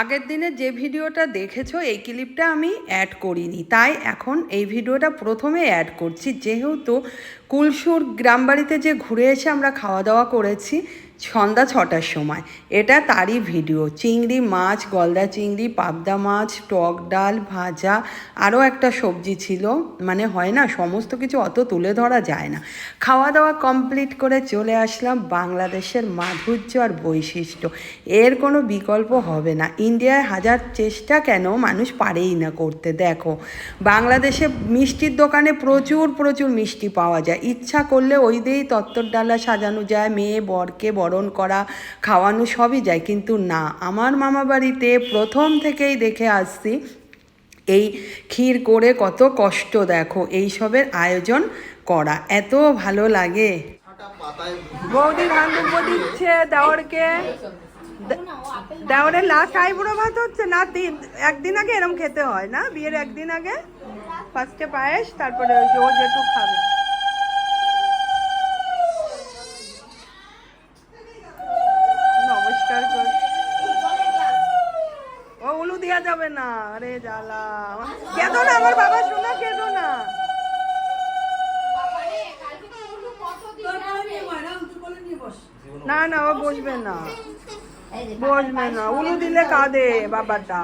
আগের দিনে যে ভিডিওটা দেখেছ, এই ক্লিপটা আমি অ্যাড করিনি। তাই এখন এই ভিডিওটা প্রথমে অ্যাড করছি। যেহেতু কুলসুর গ্রামবাড়িতে যে ঘুরে এসে আমরা খাওয়া দাওয়া করেছি সন্ধ্যা ছটার সময়। এটা তারই ভিডিও চিংড়ি মাছ, গলদা চিংড়ি, পাবদা মাছ, টক ডাল, ভাজা, আরও একটা সবজি ছিল। মানে হয় না, সমস্ত কিছু অত তুলে ধরা যায় না। খাওয়া দাওয়া কমপ্লিট করে চলে আসলাম বাংলাদেশের মাধুর্য আর বৈশিষ্ট্য। এর কোনো বিকল্প হবে না। ইন্ডিয়ায় হাজার চেষ্টা কেন মানুষ পারেই না করতে, দেখো। বাংলাদেশে মিষ্টির দোকানে প্রচুর প্রচুর মিষ্টি পাওয়া যায়। ইচ্ছা করলে ওই দিয়েই তত্তর ডালা সাজানো যায়। মেয়ে, বরকে বরণ করা, খাওয়ানো সবই যায়। কিন্তু না, আমার মামা বাড়িতে প্রথম থেকেই দেখে আসছি, এই ক্ষীর করে কত কষ্ট, দেখো, এইসবের আয়োজন করা। এত ভালো লাগে। বৌদি ধান দিচ্ছে দেওয়ারকে দেওয়ারের লাস্ট আইবুড়ো ভাত হচ্ছে না তিন একদিন আগে এরম খেতে হয় না? বিয়ের একদিন আগে? ফার্স্টে পায়েস, তারপরে ও যেটু খাবে। দেওয়া না, আরে জ্বালা। কেঁদো না, আমার বাবা শোনা কেঁদো না। না না, ও বসবে না। বসবে না, উলু দিলে কাঁদে বাবাটা।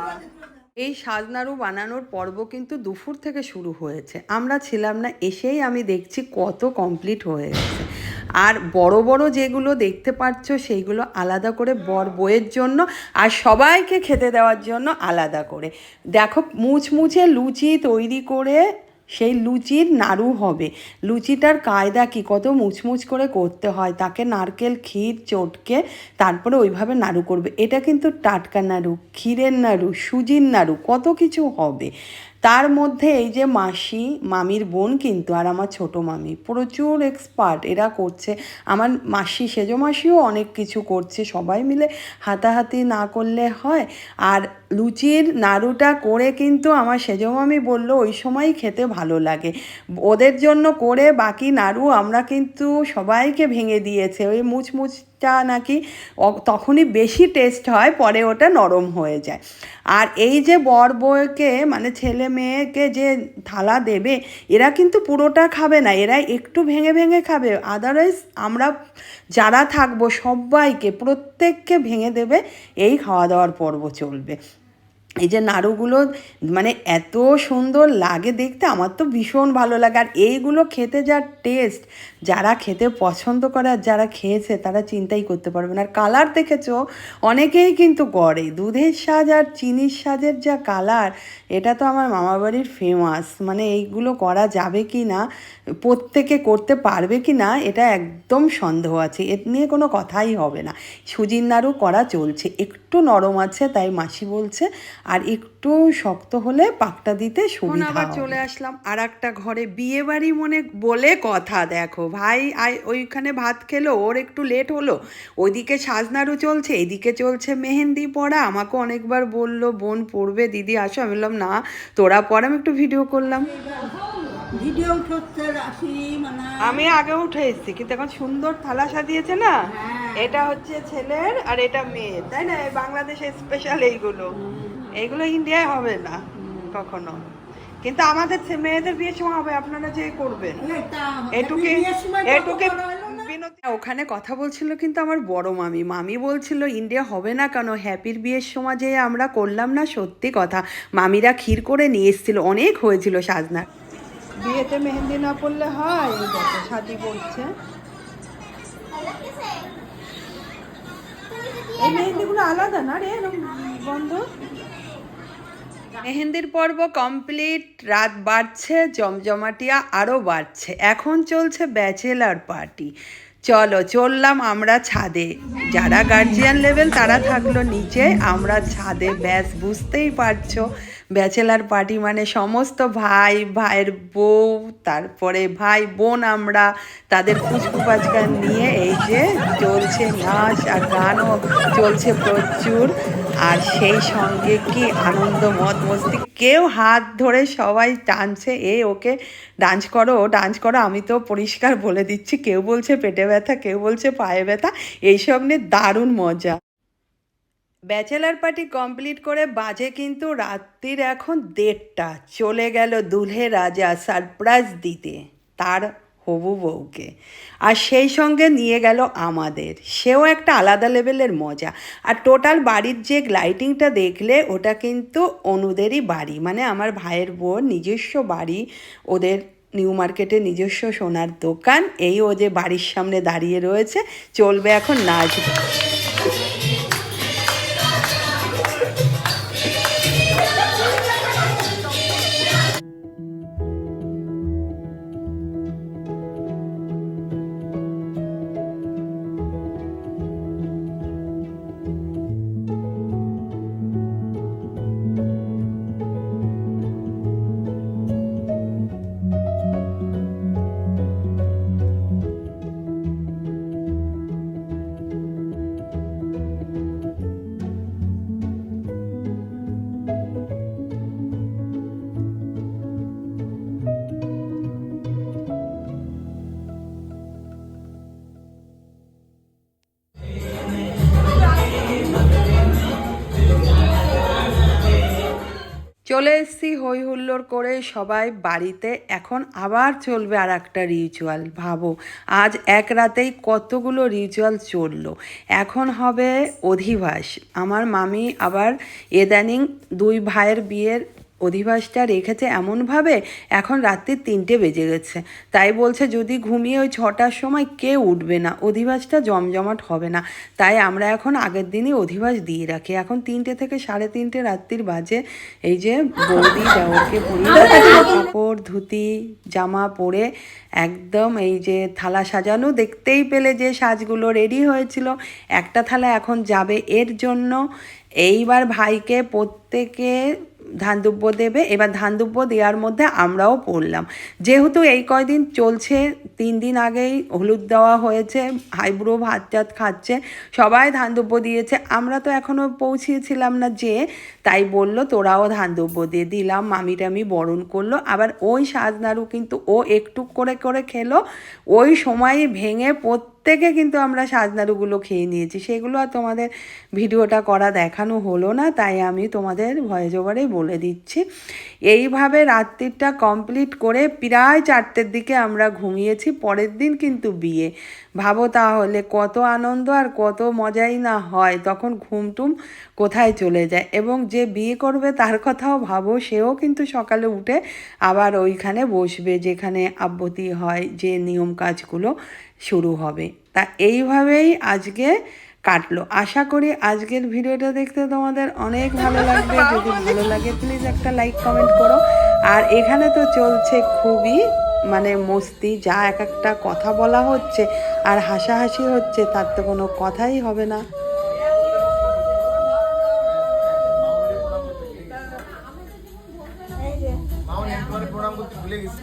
এই সাজনারু বানানোর পর্ব কিন্তু দুপুর থেকে শুরু হয়েছে। আমরা ছিলাম না, এসেই আমি দেখছি কত কমপ্লিট হয়ে গেছে। আর বড় বড় যেগুলো দেখতে পাচ্ছ সেইগুলো আলাদা করে বর বইয়ের জন্য আর সবাইকে খেতে দেওয়ার জন্য আলাদা করে। দেখো মুচমুচে লুচি তৈরি করে সেই লুচির নাড়ু হবে। লুচিটার কায়দা কি? কত মুচমুচ করে করতে হয়। তাকে নারকেল, ক্ষীর, চটকে তারপরে ওইভাবে নাড়ু করবে। এটা কিন্তু টাটকা নাড়ু, ক্ষীরের নাড়ু, সুজির নাড়ু, কত কিছু হবে। তার মধ্যে এই যে মাসি, মামির বোন কিন্তু, আর আমার ছোট মামি, প্রচুর এক্সপার্ট এরা করছে। আমার মাসি, সেজো মাসিও অনেক কিছু করছে, সবাই মিলে হাতাহাতি না করলে হয়। আর লুচির নাড়ুটা করে কিন্তু আমার সেজো মামি বলল, ওই সময়ই খেতে ভালো লাগে। ওদের জন্য করে বাকি নাড়ু আমরা কিন্তু সবাইকে ভেঙে দিয়েছে। ওই মুচমুচটা নাকি তখনই বেশি টেস্ট হয়, পরে ওটা নরম হয়ে যায়। আর এই যে বর বউকে মানে ছেলে মেয়েকে যে থালা দেবে, এরা কিন্তু পুরোটা খাবে না, এরা একটু ভেঙে ভেঙে খাবে। আদারওয়াইজ আমরা যারা থাকব, সবাইকে, প্রত্যেককে ভেঙে দেবে, এই খাওয়া দাওয়ার পর্ব চলবে। এই যে নাড়ুগুলো মানে এত সুন্দর লাগে দেখতে, আমার তো ভীষণ ভালো লাগে। আর এইগুলো খেতে যা টেস্ট যারা খেতে পছন্দ করে আর যারা খেয়েছে তারা চিন্তাই করতে পারবে না। আর কালার দেখেছ অনেকেই কিন্তু করে দুধের সাজ আর চিনির সাজের যা কালার এটা তো আমার মামাবাড়ির ফেমাস মানে এইগুলো করা যাবে কি না প্রত্যেকে করতে পারবে কি না এটা একদম সন্দেহ আছে। এ নিয়ে কোনো কথাই হবে না। সুজির নাড়ু করা চলছে। একটু নরম আছে তাই মাসি বলছে আর একটু শক্ত হলে পাকটা দিতে সুবিধা আবার চলে আসলাম আর একটা ঘরে। বিয়ে বাড়ি মনে বলে কথা দেখো। ভাই আয় ওইখানে ভাত খেলো ওর একটু লেট হলো। ওইদিকে সাজনারও চলছে এদিকে চলছে মেহেন্দি পড়া। আমাকে অনেকবার বলল বোন পড়বে দিদি আসো। আমি বললাম না তোরা পর। আমি একটু ভিডিও করলাম আমি আগে উঠে এসেছি কিন্তু এখন সুন্দর থালা সাজিয়েছে না? এটা হচ্ছে ছেলের আর এটা মেয়ের তাই না? বাংলাদেশে স্পেশাল এইগুলো। এইগুলো ইন্ডিয়ায় হবে না কখনো। কিন্তু আমাদের মেয়েদের বিয়ের সময় হবে আপনারা যে করবেন। এটুকে এটুকে ওখানে কথা বলছিল কিন্তু আমার বড় মামি। মামি বলছিল ইন্ডিয়া হবে না কেন? হ্যাপির বিয়ের সময় যে আমরা করলাম না সত্যি কথা। মামিরা ক্ষীর করে নিয়ে এসেছিল অনেক হয়েছিল সাজনা। বিয়েতে মেহেন্দি না পড়লে হয়? সাজি পড়ছে এই মেহেন্দিগুলো আলাদা না রে? বন্ধ? মেহেন্দির পর্ব কমপ্লিট, রাত বাড়ছে, জমজমাটিয়া আরও বাড়ছে। এখন চলছে ব্যাচেলার পার্টি। চলো, চললাম আমরা ছাদে। যারা গার্জিয়ান লেভেল তারা থাকল নিচে, আমরা ছাদে। ব্যাস, বুঝতেই পারছ। ব্যাচেলার পার্টি মানে সমস্ত ভাই, ভাইয়ের বউ, তারপরে ভাই বোন আমরা তাদের পুচকু নিয়ে এই যে চলছে নাচ আর গানও চলছে প্রচুর। আর সেই সঙ্গে কি আনন্দ মত মস্তি, কেউ হাত ধরে সবাই টানছে, এ ওকে ডান্স করো, ও ডান্স করো, আমি তো পরিষ্কার বলে দিচ্ছি, কেউ বলছে পেটে ব্যথা, কেউ বলছে পায়ে ব্যথা, এইসব নিয়ে দারুণ মজা। ব্যাচেলার পার্টি কমপ্লিট করে বাজে কিন্তু রাত্রির এখন দেড়টা। চলে গেল দুলহে রাজা সারপ্রাইজ দিতে, তার হবু বউকে। আর সেই সঙ্গে নিয়ে গেল আমাদের। সেও একটা আলাদা লেভেলের মজা। আর টোটাল বাড়ির যে লাইটিংটা দেখলে, ওটা কিন্তু অনুদেরই বাড়ি। মানে আমার ভাইয়ের বোন নিজস্ব বাড়ি, ওদের নিউ মার্কেটে নিজস্ব সোনার দোকান, এই ও যে বাড়ির সামনে দাঁড়িয়ে রয়েছে, চলবে এখন নাচ। চলে এসছি হই হুল্লোড় করে সবাই বাড়িতে। এখন আবার চলবে আর একটা রিচুয়াল ভাবো। আজ এক রাতেই কতগুলো রিচুয়াল চলল। এখন হবে অধিবাস। আমার মামি আবার এদানিং দুই ভাইয়ের বিয়ের অধিবাসটা রেখেছে এমনভাবে এখন রাত্রির তিনটে বেজে গেছে। তাই বলছে যদি ঘুমিয়ে ওই ছটার সময় কেউ উঠবে না অধিবাসটা জমজমাট হবে না। তাই আমরা এখন আগের দিনই অধিবাস দিয়ে রাখি। এখন তিনটে থেকে সাড়ে তিনটে রাত্রির বাজে। এই যে বৌদি পরিয়ে কাপড় ধুতি জামা পরে একদম এই যে থালা সাজানো দেখতেই পেলে যে সাজগুলো রেডি হয়েছিল। একটা থালা এখন যাবে এর জন্য। এইবার ভাইকে প্রত্যেকে ধান দুব্য দেবে, এবার ধান দুব্য দেওয়ার মধ্যে আমরাও পড়লাম। যেহেতু এই কয়দিন চলছে, তিন দিন আগেই হলুদ দেওয়া হয়েছে, হাইব্রো ভাত টাত খাচ্ছে, সবাই ধান দুব্য দিয়েছে, আমরা তো এখনও পৌঁছিয়েছিলাম না যে, তাই বলল, তোরাও ধান দুব্য দিয়ে দিলাম, মামি টামি বরণ করল, আবার ওই সাজনাড়ু কিন্তু ও একটু করে করে খেলো, ওই সময় ভেঙে প্রত্যেকে কিন্তু আমরা সাজনাড়ুগুলো খেয়ে নিয়েছি। সেগুলো আর তোমাদের ভিডিওটা করা দেখানো হলো না, তাই আমি তোমাদের ভয়েস ওভারেই বলে দিচ্ছি। এইভাবে রাত্রিটা কমপ্লিট করে প্রায় চারটের দিকে আমরা ঘুমিয়েছি, পরের দিন কিন্তু বিয়ে। ভাবো তাহলে কত আনন্দ আর কত মজাই না হয়, তখন ঘুমটুম কোথায় চলে যায়। এবং যে বিয়ে করবে তার কথাও ভাবো, সেও কিন্তু সকালে উঠে আবার ওইখানে বসবে, যেখানে আব্বতি হয় যে নিয়ম কাজগুলো। শুরু হবে। তা এইভাবেই আজকে কাটলো। আশা করি আজকের ভিডিওটা দেখতে তোমাদের অনেক ভালো লাগবে। যদি ভালো লাগে প্লিজ একটা লাইক কমেন্ট করো। আর এখানে তো চলছে খুবই মানে মস্তি। যা এক একটা কথা বলা হচ্ছে আর হাসাহাসি হচ্ছে তার তো কোনো কথাই হবে না। প্রণাম করতে ভুলে গেছি।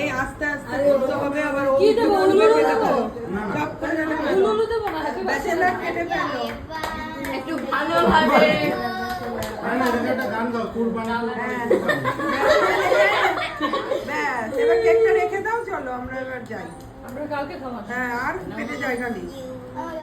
এই আস্তে আস্তে করতে হবে আবার কি দেবো? সব করে ব্যাচেলার কেটে ফেলো। একটু ভালোভাবে। গান গাও কুরবানি ব্যাস এবার কেকটা রেখে দাও চলো আমরা এবার যাই। আমরা কাউকে খাওয়া হ্যাঁ আর পেটে জায়গা নেই।